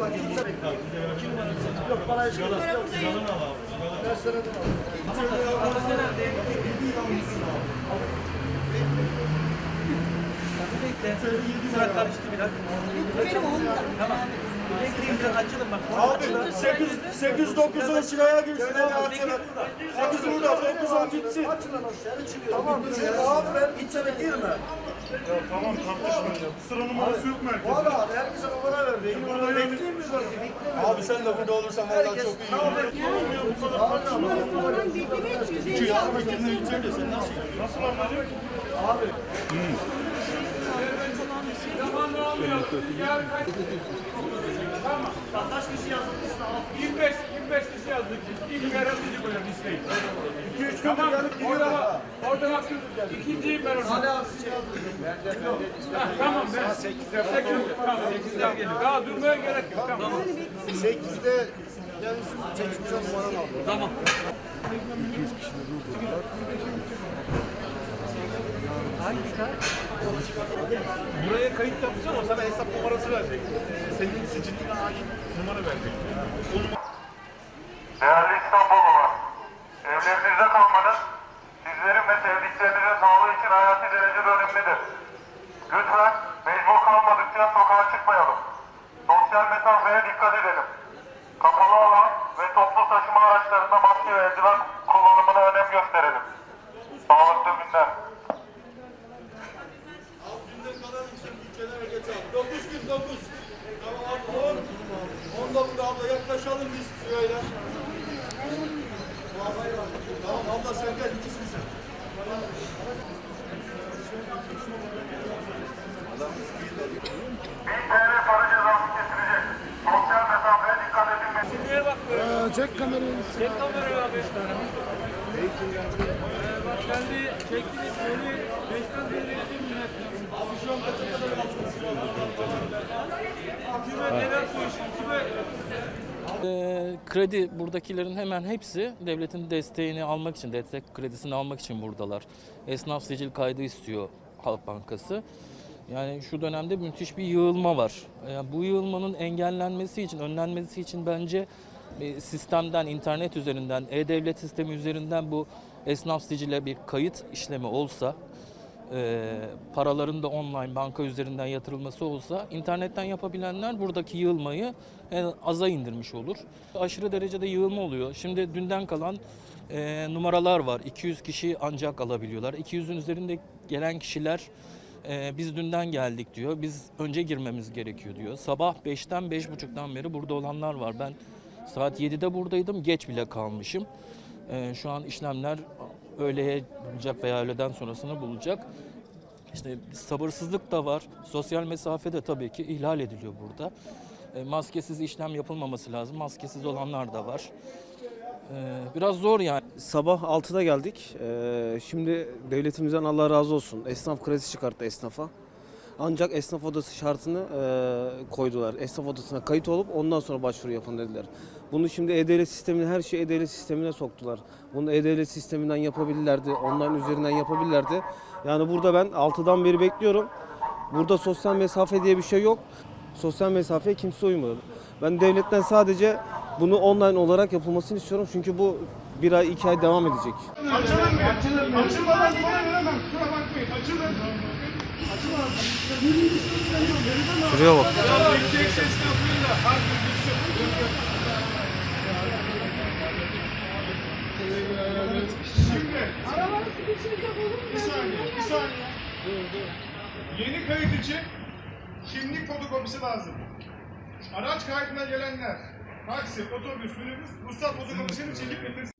Bak kimse bekliyor. İki numara seçim. Yok bana hiç. Tamam. Açalım bak. Abi 8 8 9'un sıraya girsin abi açalım. 8 burada 9 10 gitsin. Tamam abi ben içeri girme. Tamam tartışmayacağım. Sıra numarası yok mu herkese? Valla herkese numara Benim numara bekleyeyim mi zaten? Abi sen de burada olursan valla çok iyi. Tamam Çünkü yarın ekibine gideceğim ya sen nasıl gidiyorsun? Nasıl anladın? Abi Kaç kişi yazılmış? 25, 25 kişi yazdık. İlk öğretici böyle listeyi. 2 3 gündür gelip gidiyorlar. Orada, orada baktım. İkinciyim ben orada. Hadi abi siz yazdınız. Ha, tamam ben 8'de Tamam 8'de geliyor. Daha durmaya gerek yok. Tamam. 8'de gelmişsin çekmişler numaranı aldı. Tamam. Buraya kayıt yapacaksın o sana hesap numarası verecek. Senin siciline ait numara verecek. İstanbullular, evlerinizde kalmanız sizlerin ve sevdiklerinizin sağlığı için hayati derecede önemlidir. Lütfen mecbur kalmadıkça sokağa çıkmayalım. Sosyal mesafeye dikkat edelim. Kapalı alan ve toplu taşıma araçlarında maske ve eldiven kullanımına önem gösterelim. Sağlıklı günler. Günden kalan için bir kenara geç abi. 9 gün 9. Tamam abi 10. 19 abla yaklaşalım biz şöyle. Sen gel ikisin sen. Bir böyle? Çek kamerayı. Çek kamerayı abi. Ee, bak kendi çektiniz beni. Beşten beri yedim? Abi şu an kaça kadar yaptınız? Kime neler koyuşun? Kime? Ee, kredi buradakilerin hemen hepsi devletin desteğini almak için, destek kredisini almak için buradalar. Esnaf sicil kaydı istiyor Halk Bankası. Yani şu dönemde müthiş bir yığılma var. Yani bu yığılmanın engellenmesi için, önlenmesi için bence e, sistemden, internet üzerinden, e-devlet sistemi üzerinden bu esnaf sicile bir kayıt işlemi olsa, e, paraların da online banka üzerinden yatırılması olsa internetten yapabilenler buradaki yığılmayı en aza indirmiş olur. Aşırı derecede yığılma oluyor. Şimdi dünden kalan e, numaralar var. 200 kişi ancak alabiliyorlar. 200'ün üzerinde gelen kişiler e, biz dünden geldik diyor. Biz önce girmemiz gerekiyor diyor. Sabah 5'ten 5.30'dan beri burada olanlar var. Ben saat 7'de buradaydım. Geç bile kalmışım. E, şu an işlemler öğleye bulacak veya öğleden sonrasını bulacak. İşte sabırsızlık da var. Sosyal mesafe de tabii ki ihlal ediliyor burada. E, maskesiz işlem yapılmaması lazım. Maskesiz olanlar da var. E, biraz zor yani. Sabah 6'da geldik. Ee, şimdi devletimizden Allah razı olsun. Esnaf kredisi çıkarttı esnafa. Ancak esnaf odası şartını e, koydular. Esnaf odasına kayıt olup ondan sonra başvuru yapın dediler. Bunu şimdi e-devlet sistemine, her şeyi e-devlet sistemine soktular. Bunu e-devlet sisteminden yapabilirlerdi, online üzerinden yapabilirlerdi. Yani burada ben 6'dan beri bekliyorum. Burada sosyal mesafe diye bir şey yok. Sosyal mesafeye kimse uymuyor. Ben devletten sadece bunu online olarak yapılmasını istiyorum. Çünkü bu bir ay, iki ay devam edecek. Açılın mı? Açılın. Açılmadan numara veremem. Kusura bakmayın. Açılın. Şuraya bak. Yüksek sesle okuyun da. Harbi yüksek. Şimdi. Bir saniye. Bir saniye. Yeni kayıt için kimlik fotokopisi lazım. Araç kaydına gelenler taksi, otobüs, minibüs ruhsat fotokopisini çekip getirsin.